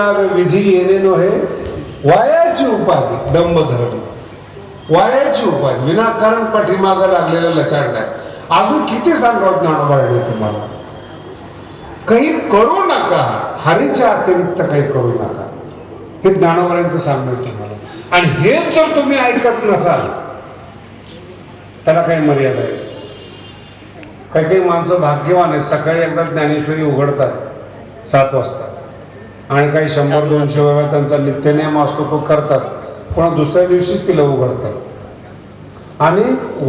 विधी येणे हे वायाची उपाधी दंभधर्म. वायाची उपाधी. विनाकारण पाठीमाग लागलेलं लचाड नाही अजून किती सांगावं ज्ञानोबाईने तुम्हाला? काही करू नका. हरीच्या अतिरिक्त काही करू नका. हे ज्ञानोबाईंचं सांगणं तुम्हाला. आणि हे जर तुम्ही ऐकत नसाल त्याला काही मर्यादा आहे. काही काही माणसं भाग्यवान आहेत. सकाळी एकदा ज्ञानेश्वरी उघडतात सात वाजता. आणि काही शंभर दोनशे वेळा त्यांचा नित्यनियम असतो तो करतात. पुन्हा दुसऱ्या दिवशीच तिला उघडतात. आणि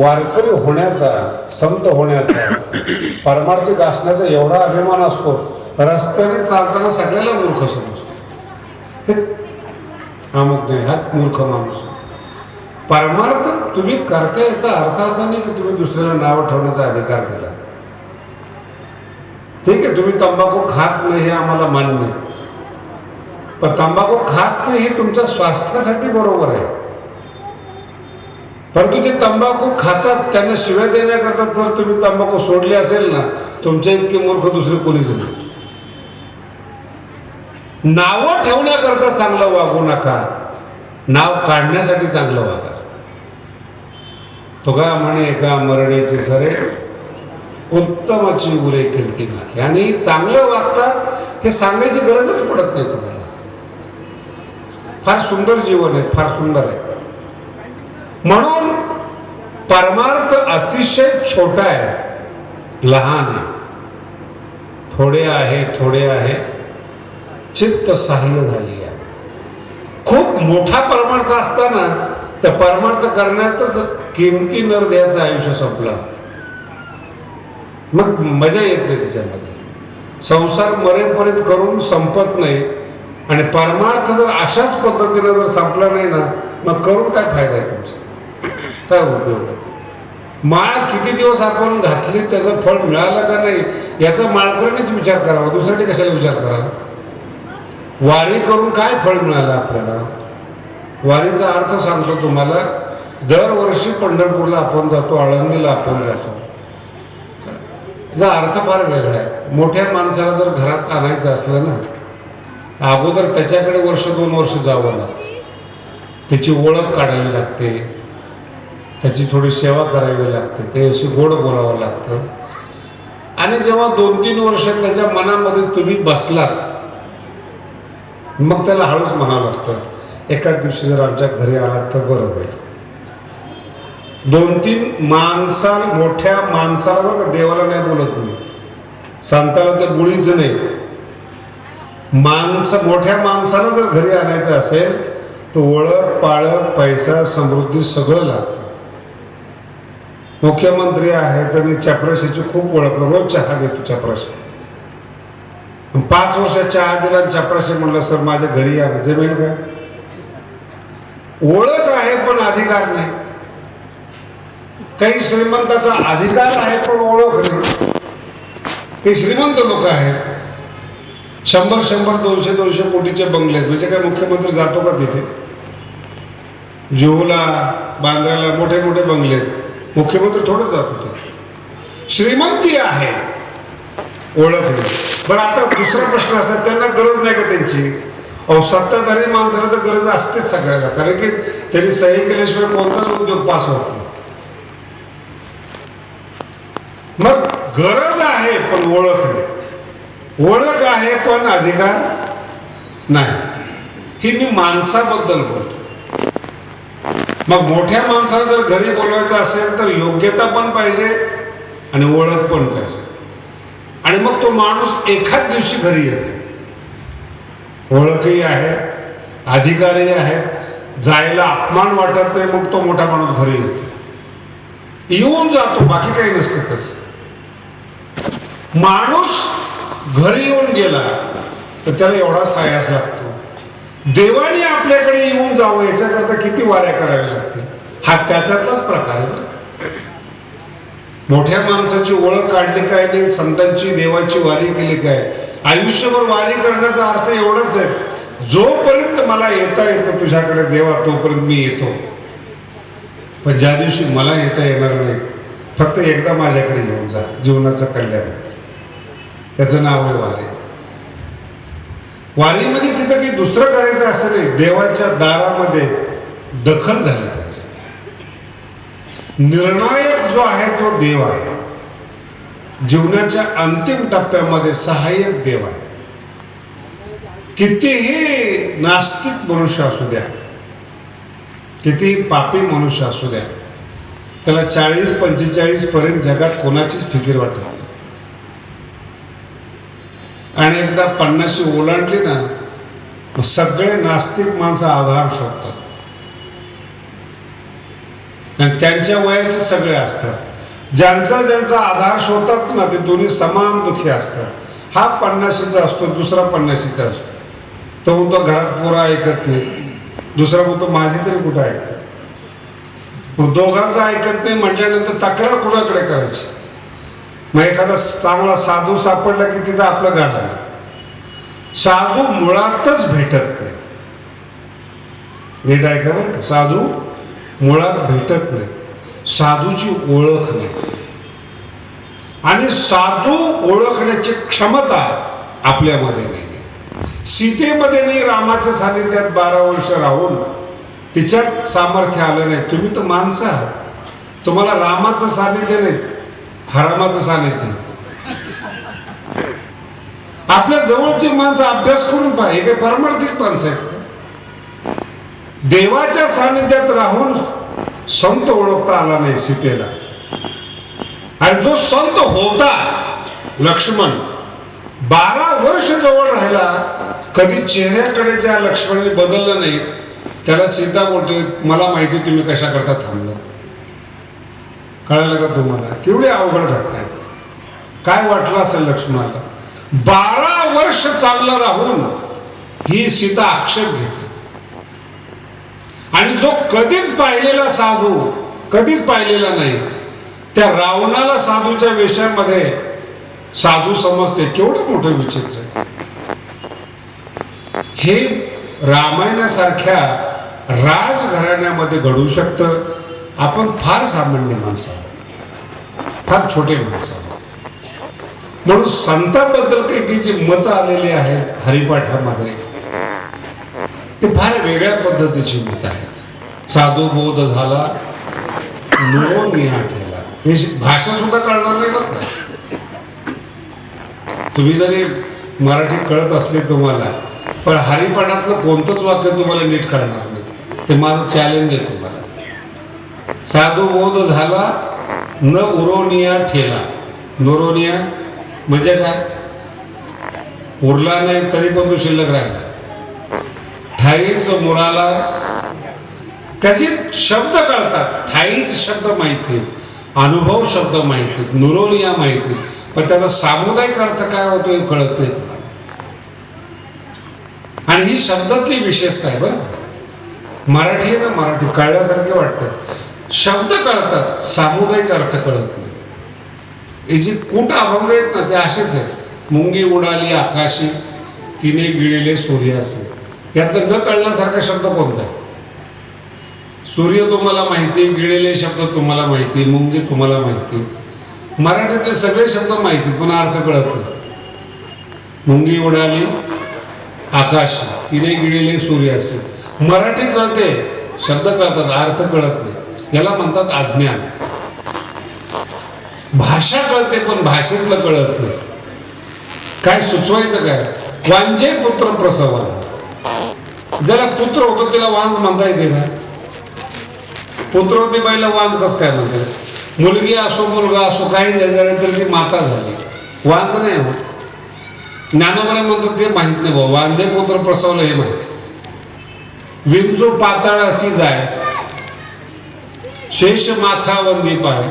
वारकरी होण्याचा संत होण्याचा परमार्थिक असण्याचा एवढा अभिमान असतो रस्त्याने चालताना सगळ्याला मूर्ख समजतो. हे अमुक नाही हा मूर्ख माणूस. परमार्थ तुम्ही करता याचा अर्थ असा नाही की तुम्ही दुसऱ्याला नाव ठेवण्याचा अधिकार दिला. ठीक आहे तुम्ही तंबाखू खात नाही हे आम्हाला मान्य. पण तंबाखू खात नाही हे तुमच्या स्वास्थ्यासाठी बरोबर आहे. परंतु जे तंबाखू खातात त्यांना शिव्या देण्याकरता जर तुम्ही तंबाखू सोडले असेल ना तुमच्या इतके मूर्ख दुसरे कोणीच नाही. नावं ठेवण्याकरता चांगलं वागू नका. नाव काढण्यासाठी चांगलं वागा. तो म्हणे का मरणेचे सरे उत्तमाची उरे कीर्ती मागे. आणि चांगलं वागतात हे सांगायची गरजच पडत नाही कोणाला फार सुंदर जीवन आहे फार सुंदर आहे. म्हणून परमार्थ अतिशय छोटा आहे लहान आहे. थोडे आहे थोडे आहे. चित्त सहाय्य झाली आहे. खूप मोठा परमार्थ असताना त्या परमार्थ करण्यातच किमती नर द्यायचं आयुष्य संपलं असतं. मग मजा येत नाही त्याच्यामध्ये. संसार मरेपर्यंत करून संपत नाही. आणि परमार्थ जर अशाच पद्धतीनं जर संपला नाही ना मग करून काय फायदा आहे तुमचा? काय उपयोग आहे? माळ किती दिवस आपण घातली त्याचं फळ मिळालं का नाही याचा माळकरणीच विचार करावा. दुसऱ्याने कशाला विचार करावा? वारी करून काय फळ मिळालं आपल्याला? वारीचा अर्थ सांगतो तुम्हाला दरवर्षी पंढरपूरला आपण जातो आळंदीला आपण जातो. त्याचा अर्थ फार वेगळा आहे. मोठ्या माणसाला जर घरात आणायचं असलं ना अगोदर त्याच्याकडे वर्ष दोन वर्ष जावं लागतं. त्याची ओळख काढावी लागते. त्याची थोडी सेवा करावी लागते. ते अशी गोड बोलावं लागतं. आणि जेव्हा दोन तीन वर्ष त्याच्या मनामध्ये तुम्ही बसलात मग त्याला हळूच म्हणावं लागतं एकाच दिवशी जर आमच्या घरी आलात तर बरं होईल. दोन तीन माणसा मोठ्या माणसाला बरं का देवाला नाही बोलत मी संताला तर गुळीच नाही. माणसं मोठ्या माणसाला जर घरी आणायचं असेल तर ओळख पाळख पैसा समृद्धी सगळं लागतं. मुख्यमंत्री आहेत मी चपराशीची खूप ओळख रोज चहा देतो चपराशी. पाच वर्ष चहा दिला आणि चपराशी म्हणलं सर माझ्या घरी या जमेल का? ओळख आहे पण अधिकार नाही. काही श्रीमंताचा अधिकार आहे पण ओळख नाही. ते श्रीमंत लोक आहेत. शंभर शंभर दोनशे दोनशे कोटीचे बंगले आहेत. म्हणजे काय मुख्यमंत्री जातो का तिथे? जुहूला बांद्र्याला मोठे मोठे बंगले आहेत. मुख्यमंत्री थोडं जात होते श्रीमंती आहे. ओळख नाही. बरं आता दुसरा प्रश्न असा त्यांना गरज नाही का त्यांची? अहो सत्ताधारी माणसाला तर गरज असतेच सगळ्याला. कारण की त्यांनी सही केल्याशिवाय कोणताच उद्योग पास होत नाही. मग गरज आहे पण ओळख नाही. ओळख आहे पण अधिकार नाही. ही मी माणसाबद्दल बोलतो. मग मोठ्या माणसाला जर घरी बोलवायचं असेल तर योग्यता पण पाहिजे आणि ओळख पण पाहिजे. आणि मग तो माणूस एखाद दिवशी घरी येतो. ओळखही आहे अधिकारही आहेत जायला अपमान वाटत नाही मग तो मोठा माणूस घरी येतो. येऊन जातो बाकी काही नसतं तसं. माणूस घरी येऊन गेला तर त्याला एवढा सायास लागतो. देवाने आपल्याकडे येऊन जावं याच्याकरता किती वाऱ्या कराव्या लागतील? हा त्याच्यातलाच प्रकार आहे मोठ्या माणसाची ओळख काढली काय नाही संतांची देवाची वारी केली काय? आयुष्यभर वारी करण्याचा अर्थ एवढाच आहे. जोपर्यंत मला येता येतं तुझ्याकडे देवा तोपर्यंत मी येतो. पण ज्या दिवशी मला येता येणार नाही फक्त एकदा माझ्याकडे येऊन जा जीवनाचं कल्याण. त्याचं नाव आहे वारे. म्हणजे तिथं काही दुसरं करायचं असं नाही. देवाच्या दारामध्ये दखल झाली पाहिजे. निर्णायक जो आहे तो देव आहे. जीवनाच्या अंतिम टप्प्यामध्ये सहाय्यक देव आहे. कितीही नास्तिक मनुष्य असू द्या कितीही पापी मनुष्य असू द्या त्याला चाळीस पंचेचाळीस पर्यंत जगात कोणाचीच फिकीर वाटत आणि एकदा पन्नाशी ओलांडली ना सगळे नास्तिक माणसं आधार शोधतात. आणि त्यांच्या वयाचे सगळे असतात. ज्यांचा ज्यांचा आधार शोधतात ना ते दोन्ही समान दुखी असतात. हा पन्नाशीचा असतो दुसरा पन्नाशीचा असतो. तो म्हणतो घरात पोरं ऐकत नाही दुसरा म्हणतो माझी तरी कुठं ऐकत मग दोघांचं ऐकत नाही म्हटल्यानंतर तक्रार कुणाकडे करायची? मग एखादा चांगला साधू सापडला की तिथं आपलं घालायला साधू मुळातच भेटत नाही. नीट ऐका बरं का. साधू मुळात भेटत नाही. साधूची ओळख नाही. आणि साधू ओळखण्याची क्षमता आपल्यामध्ये नाही सीतेमध्ये नाही रामाच्या सानिध्यात बारा वर्ष राहून तिच्यात सामर्थ्य आलं नाही. तुम्ही तर माणसं आहात. तुम्हाला रामाचं सानिध्य नाही. हरामाचं सानिध्य. आपल्या जवळची माणसं अभ्यास करून पहा हे काही परमार्थिक माणसं आहेत. देवाच्या सानिध्यात राहून संत ओळखता आला नाही सीतेला. आणि जो संत होता लक्ष्मण बारा वर्ष जवळ राहिला कधी चेहऱ्याकडे ज्या लक्ष्मणाने बदललं नाही त्याला सीता बोलतोय मला माहिती तुम्ही कशा करता थांबलं कळालं का तुम्हाला? केवढी अवघड घटना काय वाटलं असेल लक्ष्मणाला? बारा वर्ष चाललं राहून ही सीता आक्षेप घेते. आणि जो कधीच पाहिलेला साधू कधीच पाहिलेला नाही त्या रावणाला साधूच्या विषयामध्ये साधू समजते. केवढं मोठं विचित्र हे रामायणासारख्या राजघराण्यामध्ये घडू शकतं? आपण फार सामान्य माणसं आहोत. फार छोटे माणसं आहोत. म्हणून संतांबद्दल काही काही जे मतं आलेली आहेत हरिपाठामध्ये ते फार वेगळ्या पद्धतीची मत आहेत. साधू बोध झाला निरोनिया ठेला हे भाषा सुद्धा कळणार नाही बरं का. तुम्ही जरी मराठी कळत असले तुम्हाला पण हरिपाठातलं कोणतंच वाक्य तुम्हाला नीट कळणार नाही. ते माझं चॅलेंज आहे. साधू बोध झाला न उरोनिया ठेला. नोरोनिया म्हणजे काय? उरला नाही तरी पण तो शिल्लक राहिला. ठाईच मुराला त्याचे शब्द कळतात. ठाईच शब्द माहिती अनुभव शब्द माहिती नुरोनिया माहिती पण त्याचा सामुदायिक अर्थ काय होतो हे कळत नाही. आणि ही शब्दातली विशेषता आहे बरं. मराठी आहे ना मराठी कळल्यासारखे वाटतं. शब्द कळतात सामुदायिक अर्थ कळत नाही. हे जे अभंग आहेत ना ते असेच आहेत. मुंगी उडाली आकाशी तिने गिळले सूर्यासी. यातलं न कळण्यासारखा शब्द कोणता आहे? सूर्य तुम्हाला माहिती गिळलेले शब्द तुम्हाला माहिती मुंगी तुम्हाला माहिती. मराठीतले सगळे शब्द माहिती पण अर्थ कळत नाही. मुंगी उडाली आकाश तिने गिळलेले असे मराठी कळते शब्द कळतात अर्थ कळत नाही. याला म्हणतात अज्ञान. भाषा कळते पण भाषेतलं कळत नाही. काय सुचवायचं काय? वांजे पुत्र प्रसवाला ज्याला पुत्र होतो त्याला वांज म्हणता येते का? पुत्र होते बाईला वांज कसं काय म्हणते? मुलगी असो मुलगा असो काही झालं तर ती माता झाली. वांज नाही हो. ज्ञानोबरे म्हणतात ते माहीत नाही भाऊ वांजे पुत्र प्रसवलं हे माहिती विंचू पाताळ अशी जाय. शेष माथा वंदी पाय.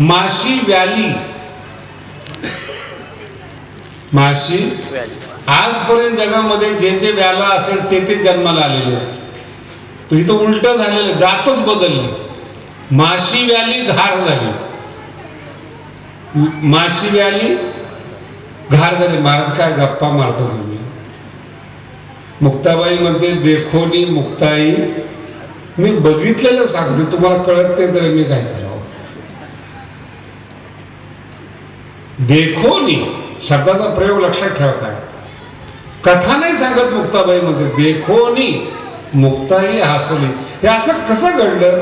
माशी व्याली. माशी आजपर्यंत जगामध्ये जे जे व्याला असेल ते ते जन्माला आलेले इथं उलट झालेलं जातच बदलली. माशी व्याली घार झाली. माशी व्याली घार झाली. महाराज काय गप्पा मारतो तुम्ही? मुक्ताबाई म्हणते देखोनी मुक्ताई मी बघितलेलं सांगते तुम्हाला कळत नाही तर मी काय करावं? देखोनी शब्दाचा प्रयोग लक्षात ठेवा काय? कथा नाही सांगत मुक्ताबाईमध्ये देखोनी मुक्ताई हसली. हे असं कसं घडलं?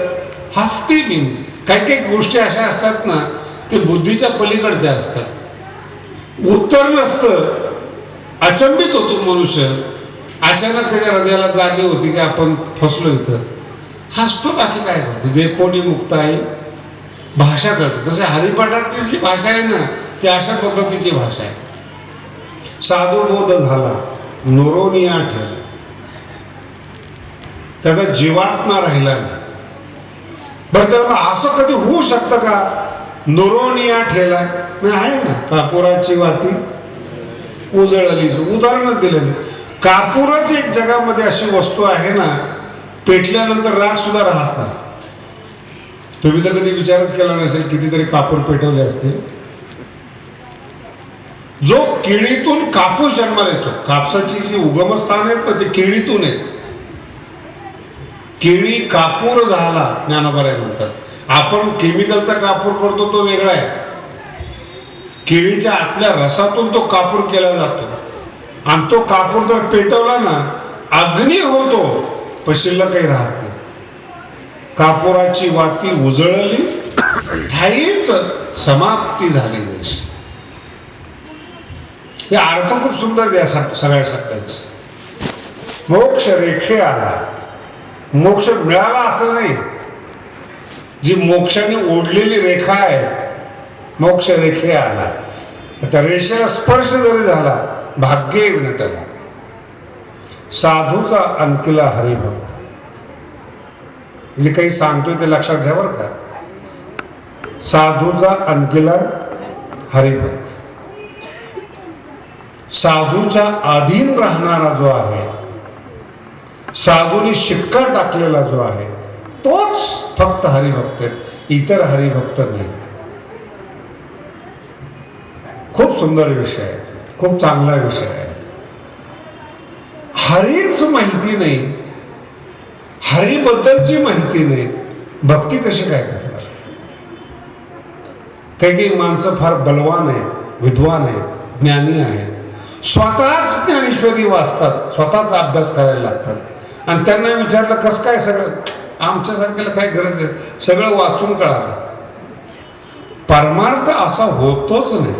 हसते मी. काही काही गोष्टी अशा असतात ना ते बुद्धीच्या पलीकडच्या असतात. उत्तर नसतं. अचंबित होतो मनुष्य. अचानक त्याच्या हृदयाला जाणीव होती की आपण फसलो इथं. हसतो बाकी काय करतो? देखोनी मुक्ताई भाषा कळते तसे हरिपाठातली जी भाषा आहे ना ती अशा पद्धतीची भाषा आहे. साधू बोध झाला नोरोनिया ठेवला. त्याचा जीवात्मा राहिला नाही. बरं तर मग असं कधी होऊ शकतं का? नोरोनिया ठेला. नाही आहे ना कापुराची वाती. उजळली उदाहरणच दिलं नाही. कापूरच एक जगामध्ये अशी वस्तू आहे ना पेटल्यानंतर राग सुद्धा राहत नाही. तुम्ही तर कधी विचारच केला नसेल कितीतरी कापूर पेटवले असतील. जो केळीतून कापूस जन्माला येतो कापसाची जी उगमस्थान आहेत ना ते केळीतून आहेत. केळी कापूर झाला ज्ञानोबाराय म्हणतात. आपण केमिकलचा कापूर करतो तो वेगळा आहे. केळीच्या आतल्या रसातून तो कापूर केला जातो. आणि तो कापूर जर पेटवला ना अग्नी होतो. पण काही राहत. नाही कापुराची वाती उजळली ठाईच समाप्ती झाली जशी हे अर्थ खूप सुंदर द्या सगळ्या शब्दाचे. मोक्ष रेखे आला. मोक्ष मिळाला असं नाही. जी मोक्षाने ओढलेली रेखा आहे मोक्ष रेखे आला. त्या रेषेला स्पर्श जरी झाला भाग्य विनटला साधूचा आणखीला हरिभक्त. म्हणजे काही सांगतोय ते लक्षात घ्या बरं का. साधूचा आणखीला हरिभक्त. साधूच्या अधीन राहणारा जो आहे साधूने शिक्का टाकलेला जो आहे तोच फक्त हरिभक्त आहे. इतर हरिभक्त नाहीत. खूप सुंदर विषय आहे. खूप चांगला विषय आहे. हरीच माहिती नाही. हरीबद्दलची माहिती नाही. भक्ती कशी काय करणार? काही काही माणसं फार बलवान आहेत विद्वान आहेत ज्ञानी आहेत. स्वतःच ज्ञानेश्वरी वाचतात स्वतःच अभ्यास करायला लागतात. आणि त्यांना विचारलं कसं काय सगळं? आमच्यासारख्याला काय गरज आहे सगळं वाचून कळालं. परमार्थ असा होतोच नाही.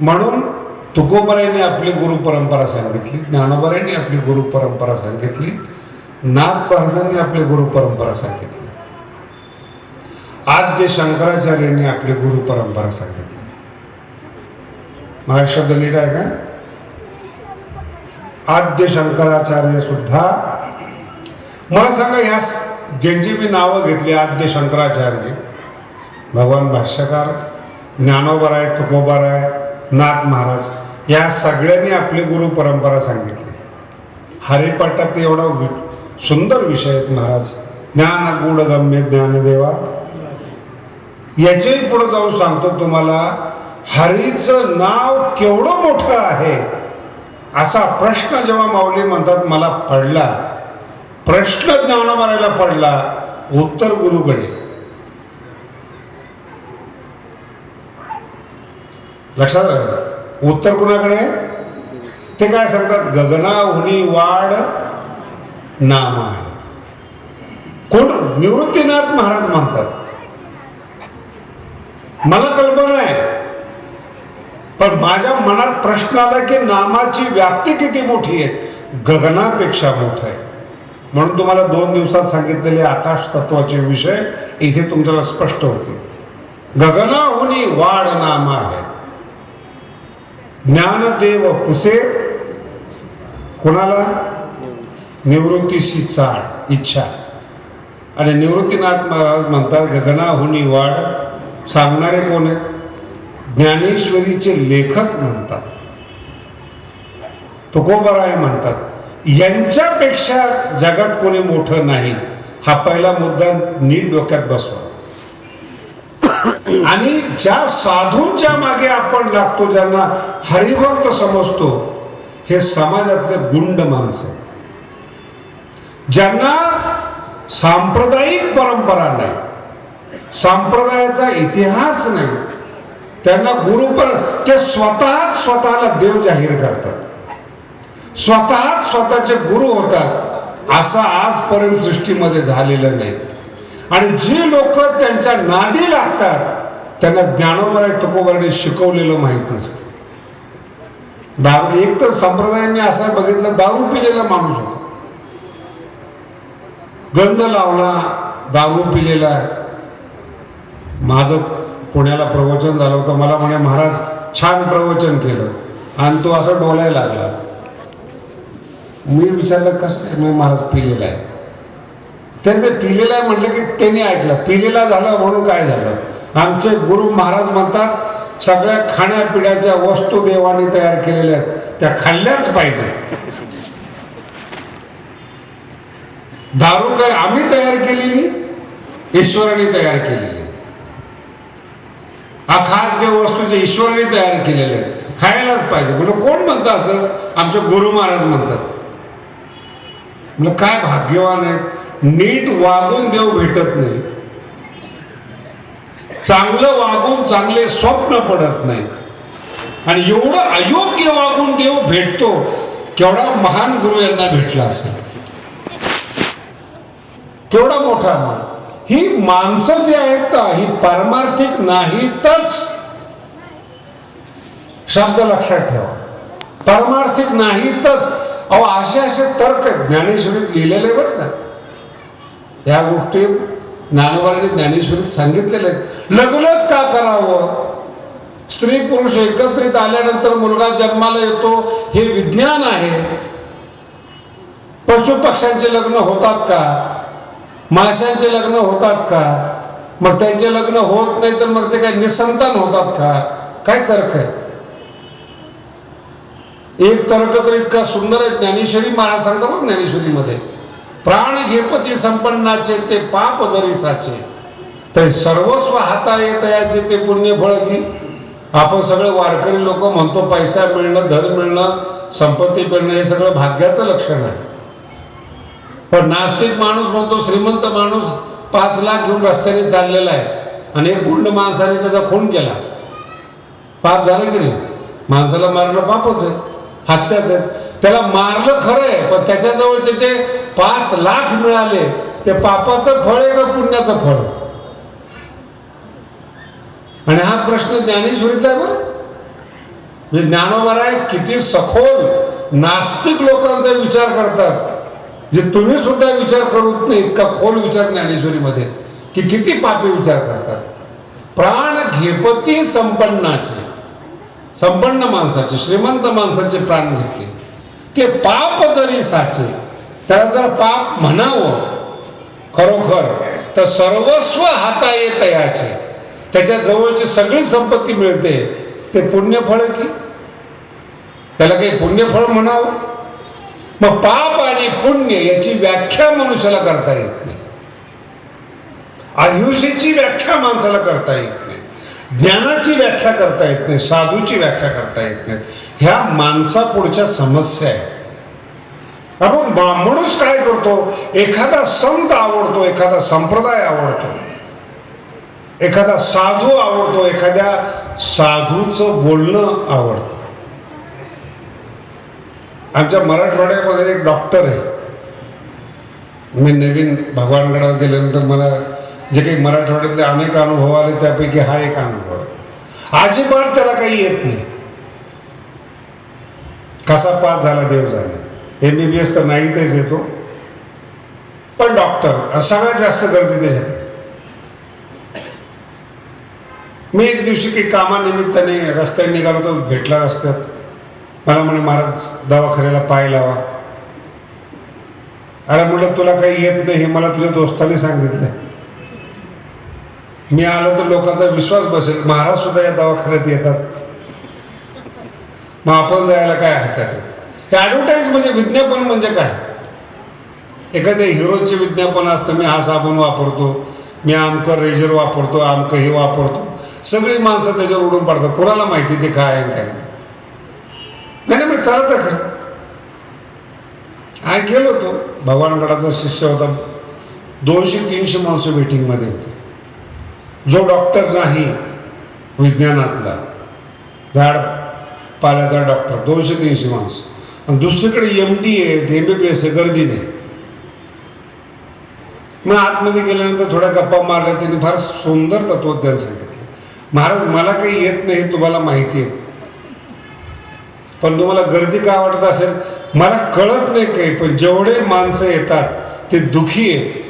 म्हणून तुकोबरायांनी आपली गुरु परंपरा सांगितली ज्ञानोबरायांनी आपली गुरु परंपरा सांगितली नाथ महाराजांनी आपली गुरु परंपरा सांगितली. आद्य शंकराचार्यांनी आपली गुरु परंपरा सांगितली माझा नीट आहे का? आद्य शंकराचार्य सुद्धा. मला सांगा ह्या ज्यांची मी नावं घेतली आद्य शंकराचार्य भगवान भाष्यकार ज्ञानोबराय तुकोबाराय नाथ महाराज या सगळ्यांनी आपली गुरु परंपरा सांगितली. हरिपाठात एवढा वि सुंदर विषय आहेत महाराज. ज्ञान गुड गम्य ज्ञानदेवा याच्याही पुढे जाऊन सांगतो तुम्हाला हरीचं नाव केवढं मोठं आहे असा प्रश्न जेव्हा माऊली म्हणतात मला पडला. प्रश्न ज्ञान मारायला पडला उत्तर गुरुकडे. लक्षात राहिलं? उत्तर कुणाकडे ते काय सांगतात? गगनाहुनी वाढ नामा कोण? निवृत्तीनाथ महाराज म्हणतात. मला कल्पना आहे. पण माझ्या मनात प्रश्न आला की नामाची व्याप्ती किती मोठी आहे? गगनापेक्षा मोठ आहे. म्हणून तुम्हाला दोन दिवसात सांगितलेले आकाश तत्वाचे विषय इथे तुमच्याला स्पष्ट होते गगनाहुनी वाढ नाम आहे. ज्ञानदेव पुसे कोणाला? निवृत्तीशी चाळ इच्छा. आणि निवृत्तीनाथ महाराज म्हणतात गगनाहुनी वाढ सांगणारे कोण आहेत ज्ञानेश्वरीचे लेखक म्हणतात. तुकोबराय म्हणतात यांच्यापेक्षा जगात कोणी मोठं नाही. हा पहिला मुद्दा नीट डोक्यात बसवा. आणि ज्या साधूंच्या मागे आपण लागतो ज्यांना हरिभक्त समजतो हे समाजातले गुंड माणसं ज्यांना सांप्रदायिक परंपरा नाही सांप्रदायाचा इतिहास नाही त्यांना गुरु पर ते स्वतःच स्वतःला देव जाहीर करतात. स्वतःच स्वतःचे गुरु होतात असं आजपर्यंत सृष्टीमध्ये झालेलं नाही. आणि जी लोक त्यांच्या नादी लागतात त्यांना ज्ञानोबराय तुकोबराने शिकवलेलं माहीत नसतं. दारू एक तर संप्रदायाने असं बघितलं दारू पिलेला माणूस होता. गंध लावला दारू पिलेला. माझं पुण्याला प्रवचन झालं होतं मला म्हणे महाराज छान प्रवचन केलं. आणि तो असं डोलायला लागला. मी विचारलं कसं काय? महाराज पिलेला आहे. त्यांनी ते पिलेला आहे म्हटलं की त्यांनी ऐकलं. पिलेला झाला म्हणून काय झालं? आमचे गुरु महाराज म्हणतात सगळ्या खाण्यापिण्याच्या वस्तू देवाने तयार केलेल्या आहेत. त्या खाल्ल्याच पाहिजे. दारू काय आम्ही तयार केलेली? ईश्वराने तयार केलेली. अखाद्य वस्तू जे ईश्वराने तयार केलेले आहेत. खायलाच पाहिजे. म्हणजे कोण म्हणतं असं? आमचे गुरु महाराज म्हणतात. म्हणजे काय भाग्यवान आहेत. नीट वागून देव भेटत नाही. चांगलं वागून चांगले स्वप्न पडत नाही आणि एवढं अयोग्य वागून देव भेटतो केवढा महान गुरु यांना भेटला असेल. केवढा मोठा मान ही माणसं जी आहेत ना ही पारमार्थिक नाहीतच. शब्द लक्षात ठेवा. पारमार्थिक नाहीतच. अहो असे असे तर्क ज्ञानेश्वरीत लिहिलेले बरं का. या गोष्टी ज्ञानोबाने ज्ञानेश्वरीत सांगितलेले आहेत. लग्नच का करावं? स्त्री पुरुष एकत्रित आल्यानंतर मुलगा जन्माला येतो हे विज्ञान आहे. पशु पक्ष्यांचे लग्न होतात का? माशांचे लग्न होतात का? मग त्यांचे लग्न होत नाही तर मग ते काय निसंतान होतात का? काय तर्क आहे? एक तर्क तर इतका सुंदर आहे ज्ञानेश्वरी महाराज सांगतो बघ ज्ञानेश्वरीमध्ये. प्राण घेपती संपन्नाचे ते पाप जरी साचे ते सर्वस्व हाता येत याचे ते पुण्य फळ की आपण सगळे वारकरी लोक म्हणतो पैसा मिळणं धन मिळणं संपत्ती मिळणं हे सगळं भाग्याचं लक्षण आहे. पण नास्तिक माणूस म्हणतो श्रीमंत माणूस पाच लाख घेऊन रस्त्याने चाललेला आहे आणि एक गुंड माणसाने त्याचा खून केला. पाप झालं की नाही? माणसाला मारणं पापच आहे हत्याच आहे. त्याला मारलं खरं आहे पण त्याच्याजवळ त्याचे पाच लाख मिळाले ते पापाचं फळ आहे का पुण्याचं फळ? आणि हा प्रश्न ज्ञानेश्वरीतला आहे म्हणजे ज्ञानोबराय किती सखोल नास्तिक लोकांचा विचार करतात जे तुम्ही सुद्धा विचार करूत नाही इतका खोल विचार ज्ञानेश्वरीमध्ये की किती पापी विचार करतात. प्राण घेपती संपन्नाचे संपन्न माणसाचे श्रीमंत माणसाचे प्राण घेतले. ते पाप जरी साचे त्याला जर पाप म्हणावं. खरोखर. तर सर्वस्व हाता येत याचे. त्याच्या जवळची सगळी संपत्ती मिळते. ते पुण्यफळ आहे की? त्याला काही पुण्यफळ म्हणावं? मग पाप आणि पुण्य याची व्याख्या मनुष्याला करता येत नाही. आयुष्याची व्याख्या माणसाला करता येत नाही. ज्ञानाची व्याख्या करता येत नाही. साधूची व्याख्या करता येत नाही. ह्या माणसापुढच्या समस्या आहेत. आपण माणूस काय करतो? एखादा संत आवडतो एखादा संप्रदाय आवडतो. एखादा साधू आवडतो एखाद्या साधूचं बोलणं आवडतं. आमच्या मराठवाड्यामध्ये एक डॉक्टर आहे. मी नवीन भगवानगडावर गेल्यानंतर मला जे काही मराठवाड्यातले अनेक अनुभव आले त्यापैकी हा एक अनुभव आहे. अजिबात त्याला काही येत नाही. कसा पास झाला देव झाला. एम बी बी एस तर नाही तेच येतो. पण डॉक्टर सगळ्यात जास्त गर्दी त्याच्यात. मी एक दिवशी काही कामानिमित्ताने रस्त्याने निघालो तो भेटला रस्त्यात. मला म्हणे महाराज दवाखान्याला पाय लावा. अरे म्हटलं तुला काही येत नाही हे मला तुझ्या दोस्ताने सांगितलं मी आलो तर लोकांचा विश्वास बसेल महाराज सुद्धा या दवाखान्यात येतात. मग आपण जायला काय हरकत आहे? हे ॲडव्हर्टाईज म्हणजे विज्ञापन म्हणजे काय? एखाद्या हिरोचे विज्ञापन असतं मी हा साबण वापरतो मी आमकं रेजर वापरतो आमकं हे वापरतो. सगळी माणसं त्याच्यावर उडून पडतात. कोणाला माहिती ते काय आहे काय? नाही नाही म्हणजे चालत खरं. आय गेलो तो भगवानगडाचा शिष्य होता. दोनशे तीनशे माणसं मीटिंगमध्ये होते. जो डॉक्टर नाही विज्ञानातला. झाड पाल्याचा डॉक्टर दोनशे तीनशे माणसं. आणि दुसरीकडे एम डी आहेत एम बी बी एस आहे गर्दी नाही मग आतमध्ये गेल्यानंतर थोड्या गप्पा मारल्या त्यांनी फार सुंदर तत्वज्ञान सांगितलं. महाराज मला काही येत नाही हे तुम्हाला माहिती आहे. पण तुम्हाला गर्दी का वाटत असेल? मला कळत नाही काही पण जेवढे माणसं येतात ते दुखी आहे.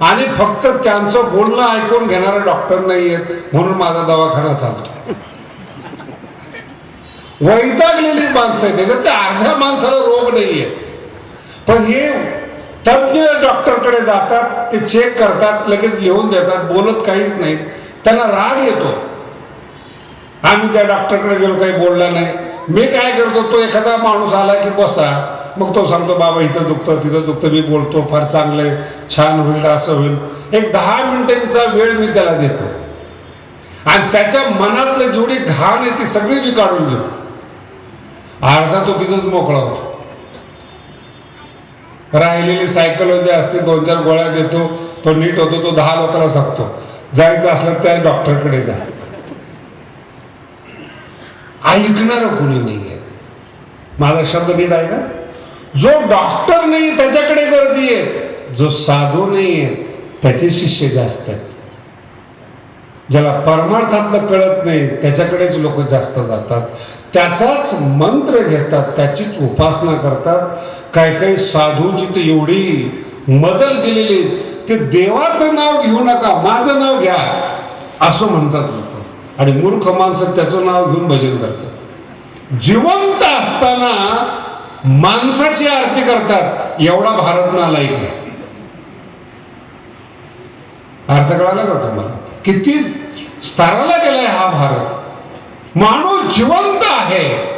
आणि फक्त त्यांचं बोलणं ऐकून घेणारा डॉक्टर नाही आहेत म्हणून माझा दवाखाना चालतो. वैतागलेली माणसं आहे त्याच्यात त्या अर्ध्या माणसाला रोग नाहीये. पण हे तज्ज्ञ डॉक्टरकडे जातात ते चेक करतात लगेच लिहून देतात बोलत काहीच नाही त्यांना राग येतो. आम्ही त्या डॉक्टरकडे गेलो काही बोलला नाही. मी काय करतो तो एखादा माणूस आला की बसा. मग तो सांगतो बाबा इथं दुखतं तिथं दुखतं मी बोलतो फार चांगलं आहे छान होईल असं होईल. एक दहा मिनिटांचा वेळ मी त्याला देतो. आणि त्याच्या मनातलं जेवढी घाण आहे ती सगळी मी काढून घेतो. अर्धा तो तिथंच मोकळा होतो. राहिलेली सायकोलॉजी असते दोन चार गोळ्या देतो तो नीट होतो तो दहा लोकांना सांगतो. जायचं असलं त्या डॉक्टरकडे जा. ऐकणार कोणी नाही आहे माझा शब्द नीट आहे का जो डॉक्टर नाही त्याच्याकडे गर्दी आहे. जो साधू नाही आहे त्याचे शिष्य जास्त आहेत. ज्याला परमार्थातलं कळत नाही त्याच्याकडेच लोक जास्त जातात. त्याचाच मंत्र घेतात त्याचीच उपासना करतात. काही काही साधूची तर एवढी मजल केलेली ते देवाचं नाव घेऊ नका माझं नाव घ्या असं म्हणतात लोक. आणि मूर्ख माणसं त्याचं नाव घेऊन भजन करतात. जिवंत असताना माणसाची आरती करतात. एवढा भारत नालायक आहे अर्थ कळाला का तुम्हाला? किती स्तराला गेलाय हा भारत? माणूस जिवंत आहे.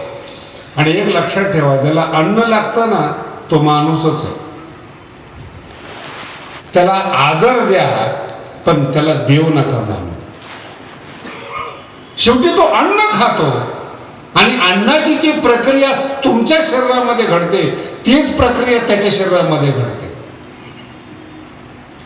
आणि एक लक्षात ठेवा ज्याला अन्न लागतं ना तो माणूसच आहे. त्याला आदर द्या पण त्याला देव नका मानू. शेवटी तो अन्न खातो. आणि अन्नाची जी प्रक्रिया तुमच्या शरीरामध्ये घडते तीच प्रक्रिया त्याच्या शरीरामध्ये घडते.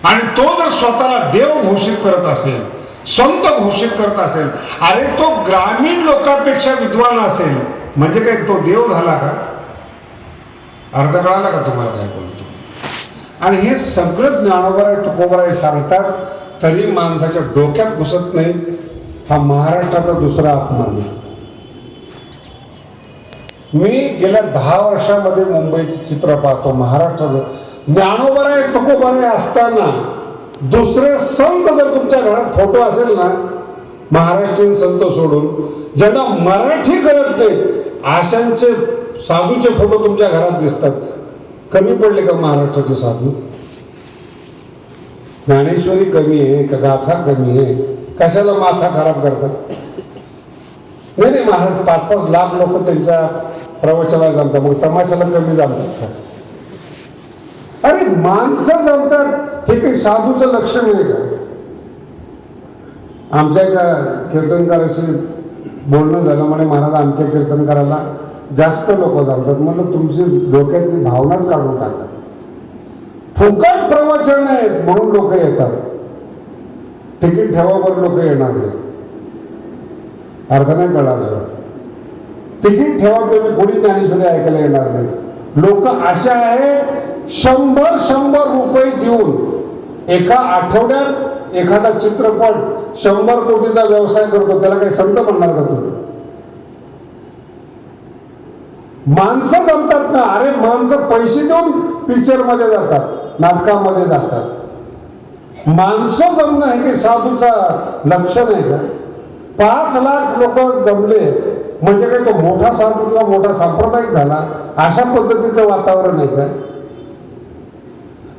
आणि तो जर स्वतःला देव घोषित करत असेल संत घोषित करत असेल. अरे तो ग्रामीण लोकांपेक्षा विद्वान असेल. म्हणजे काय तो देव झाला का? अर्ध कळाला का तुम्हाला काय बोलतो? आणि हे सगळं ज्ञानोबराय तुकोबराय सांगतात तरी माणसाच्या डोक्यात घुसत नाही. हा महाराष्ट्राचा दुसरा अपमान. आहे. मी गेल्या दहा वर्षामध्ये मुंबईचं चित्र पाहतो. महाराष्ट्राचं ज्ञानोबराय तुकोबराय असताना दुसरे संत जर तुमच्या घरात फोटो असेल ना महाराष्ट्रीयन संत सोडून ज्यांना मराठी कळत नाही अशांचे साधूचे फोटो तुमच्या घरात दिसतात. कमी पडले का महाराष्ट्राचे साधू? ज्ञानेश्वरी कमी आहे का गाथा कमी आहे? कशाला माथा खराब करतात? नाही नाही महाराज पाच पाच लाख लोक त्यांच्या प्रवचनाला जमतात मग तमाशाला कमी जमतात अरे माणसं जमतात. हे काही साधूचं लक्षण आहे का? आमच्या एका कीर्तनकाराशी बोलणं झालं म्हणे महाराज आमच्या कीर्तनकाराला जास्त लोक जमतात म्हणलं तुमची डोक्यातली भावनाच काढून टाका. फुकट प्रवचन आहेत म्हणून लोक येतात. तिकीट ठेवावर लोक येणार नाही. अर्थ नाही कळाला तिकीट ठेवा कोणी ज्ञानेश्वरी ऐकायला येणार नाही. लोक अशा आहे शंभर शंभर रुपये देऊन एका आठवड्यात एखादा चित्रपट शंभर कोटीचा व्यवसाय करतो त्याला काही संत म्हणणार का तुम्ही? माणसं जमतात ना अरे माणसं पैसे देऊन पिक्चरमध्ये जातात नाटकामध्ये जातात. माणसं जमणं हे काही साधूचा लक्षण आहे का? पाच लाख लोक जमले म्हणजे काही तो मोठा साधू किंवा मोठा सांप्रदायिक झाला अशा पद्धतीचं वातावरण आहे का?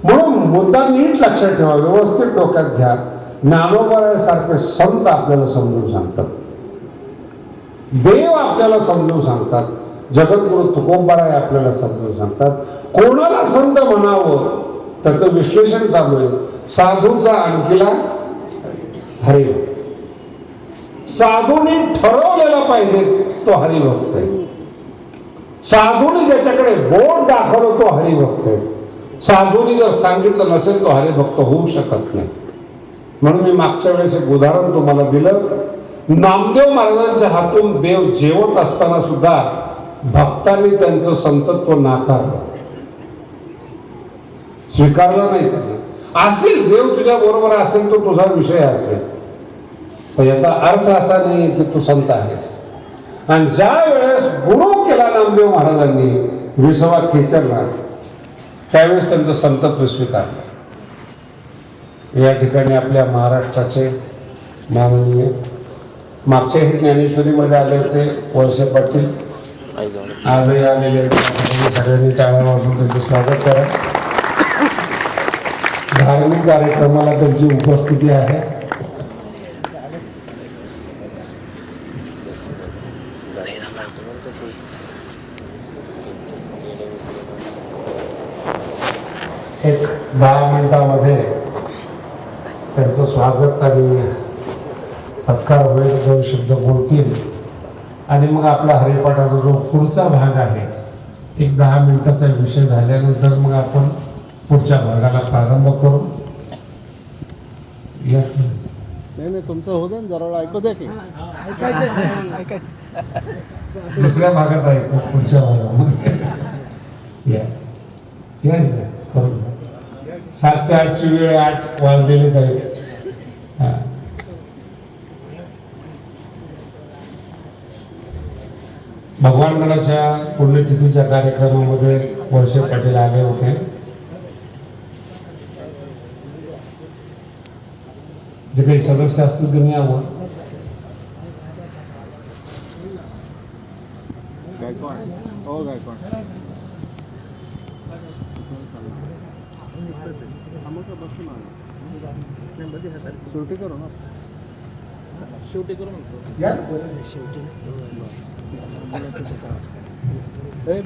म्हणून मुद्दा नीट लक्षात ठेवा व्यवस्थित डोक्यात घ्या. ज्ञानोबरासारखे संत आपल्याला समजून सांगतात. देव आपल्याला समजून सांगतात. जगद्गुरु तुकोबाराय आपल्याला समजून सांगतात. कोणाला संत म्हणावं त्याचं विश्लेषण चालू आहे. साधूचा आणखीला हरिभक्त. साधूने ठरवलेला पाहिजे तो हरिभक्त आहे. साधूने ज्याच्याकडे बोट दाखवलं तो हरिभक्त आहे. साधूने जर सांगितलं नसेल तो हरिभक्त होऊ शकत नाही. म्हणून मी मागच्या वेळेस एक उदाहरण तुम्हाला दिलं. नामदेव महाराजांच्या हातून देव जेवत असताना सुद्धा भक्तांनी त्यांचं संतत्व नाकारलं. स्वीकारलं नाही त्यांना. असेल देव तुझ्या बरोबर असेल तो तुझा विषय असेल. पण याचा अर्थ असा नाही की तू संत आहेस. आणि ज्या वेळेस गुरु केला नामदेव महाराजांनी विसवा खेचरला त्यावेळेस त्यांचा संतत्व स्वीकारला या ठिकाणी आपल्या महाराष्ट्राचे माननीय मागच्याही ज्ञानेश्वरीमध्ये आले होते वळसे पाटील. आजही आलेले आहेत. सगळ्यांनी टाळ्या वाजून त्यांचं स्वागत करा. धार्मिक कार्यक्रमाला त्यांची उपस्थिती आहे एक दहा मिनिटामध्ये त्यांचं स्वागत आणि सत्कार होईल दोन शब्द बोलतील. आणि मग आपला हरिपाठाचा जो पुढचा भाग आहे एक दहा मिनिटाचा विषय झाल्यानंतर मग आपण पुढच्या भागाला प्रारंभ करू. या नाही तुमचं होतं जरा ऐकू द्या की. दुसऱ्या भागात आहे पुढच्या भागामध्ये. या या करून. सात ते आठची वेळ आठ वाजलेलेच आहेत. भगवान गणाच्या पुण्यतिथीच्या कार्यक्रमामध्ये वर्षे पाटील आले होते. जे काही सदस्य असतील त्यांनी यावं गायकवाड हो गायकवाड शेवटी करू ना शेवटी करू म्हणतो. ए,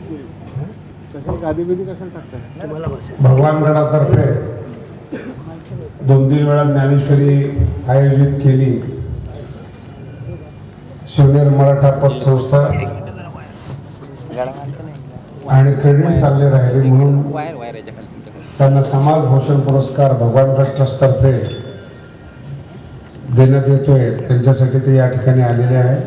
कशाला गादी बिदी कशाला टाकतात भगवान गणातर्फे दोन तीन वेळा ज्ञानेश्वरी आयोजित केली. शिवनेर मराठा पतसंस्था आणि क्रेडिट चांगले राहिले म्हणून त्यांना समाज भूषण पुरस्कार भगवान ट्रस्टतर्फे देण्यात येतोय. त्यांच्यासाठी ते या ठिकाणी आलेले आहे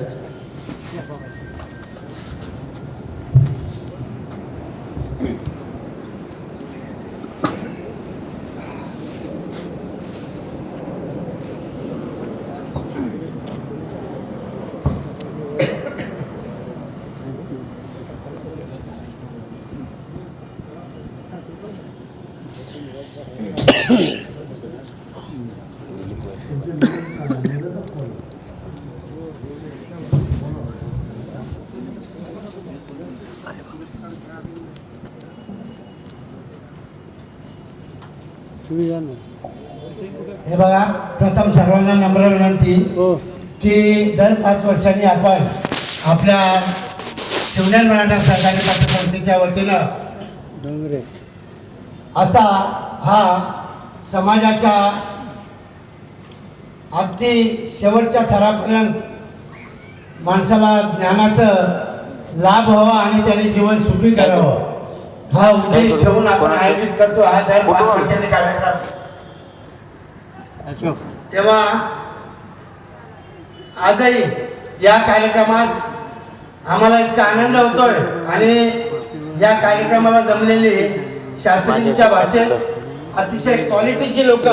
हे बघा प्रथम सर्वांना नम्र विनंती हो. की दर पाच वर्षांनी आपण आपल्या शिवनेर मराठा सहकारी पतसंस्थेच्या वतीनं असा हा समाजाच्या अगदी शेवटच्या थरापर्यंत माणसाला ज्ञानाचं लाभ व्हावा आणि त्याने जीवन सुखी करावं. हा उद्देश ठेवून आपण आयोजित करतो. हा दर पाच वर्षांनी कार्यक्रम. तेव्हा आजही या कार्यक्रमास आम्हाला इतका आनंद होतोय आणि या कार्यक्रमाला जमलेली शास्त्रींच्या भाषेत अतिशय क्वालिटीची लोक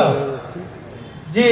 जी